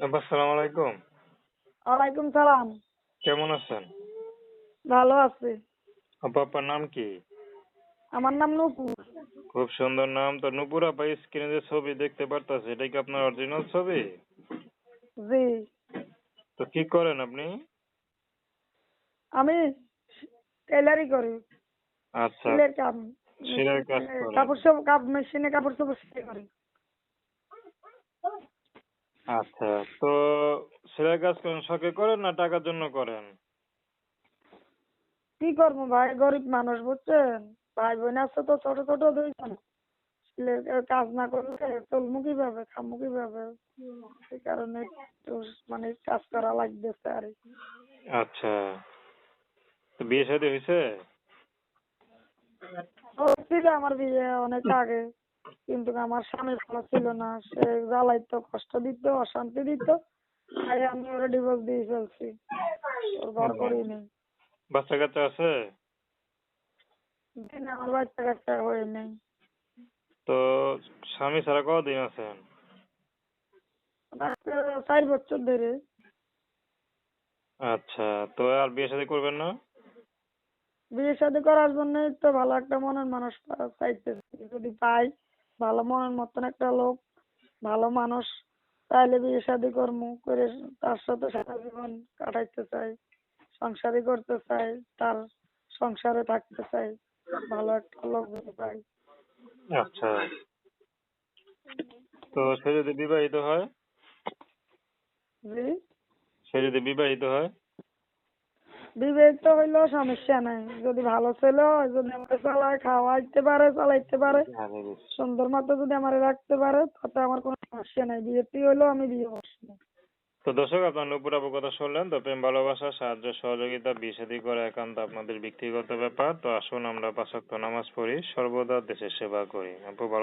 আলাইকুম। ওয়ালাইকুম সালাম। কেমন আছেন? ভালো আছি। আপনার নাম কি? আমার নাম নুপুর। খুব সুন্দর নাম। তো নুপুর আপা স্ক্রিনে যে ছবি দেখতে পারতাছি এটা কি আপনার অরিজিনাল ছবি? জি। তো কি করেন আপনি? আমি টেলারি করি। আচ্ছা। কাজ করেন। কাপড় সব কাপ মেশিনে কাপড় সব সেলাই করি। আচ্ছা তো সেলাই কাজ করেন শখে করেন না টাকার জন্য করেন? কি করব ভাই? গরিব মানুষ বুঝছেন? ভাই বোন আছে তো ছোট ছোট দুইজন। কাজ না করলে চলবো কীভাবে খামো কীভাবে? সেই কারণে একটু মানে কাজ করা লাগতেছে আর। আচ্ছা তো বিয়ে শাদী হয়েছে হচ্ছিল আমার বিয়ে অনেক আগে। কিন্তু আমার স্বামী ভালো ছিল না। সে জ্বালাইতো কষ্ট দিত অশান্তি দিত। তাই আমি ওরা ডিভোর্স দিয়ে ফেলছি। ওর ঘর করিনি বাচ্চা কাচ্চা আছে? দিন আমার বাচ্চা কাচ্চা হয়ে নেই। তো স্বামী ছাড়া কতদিন আছেন? চার বছর ধরে। আচ্ছা তো আর বিয়ে শাদী করবেন না? বিয়ে শাদী করার জন্যই তো ভালো একটা মনের মানুষ চাইতেছি যদি পাই ভালো মনের মতন একটা লোক ভালো মানুষ তাহলে বিয়ে শাদী করব করে তার সাথে সারা জীবন কাটাইতে চাই সংসারই করতে চাই তার সংসারে থাকতে চাই ভালো একটা লোক যদি পাই আচ্ছা। তো সে যদি বিবাহিত হয়? জি? সে যদি বিবাহিত হয়? বিবাহিত হইলেও সমস্যা নাই। যদি ভালো ছেলে হয়, যদি আমাকে চালায়, খাওয়াইতে পারে, চালাইতে পারে, সুন্দর মতো যদি আমার রাখতে পারে, তাতে আমার কোনো সমস্যা নাই। বিয়ে বিয়েটি হইলেও আমি বিয়ে বসবো তো দর্শক, আপনার নুপুর আপু কথা শুনলেন। তো প্রেম, ভালোবাসা, সাহায্য, সহযোগিতা বিয়ে করা একান্ত আপনাদের ব্যক্তিগত ব্যাপার। তো আসুন আমরা পাঁচ নামাজ পড়ি। সর্বদা দেশের সেবা করি। আপু, ভালো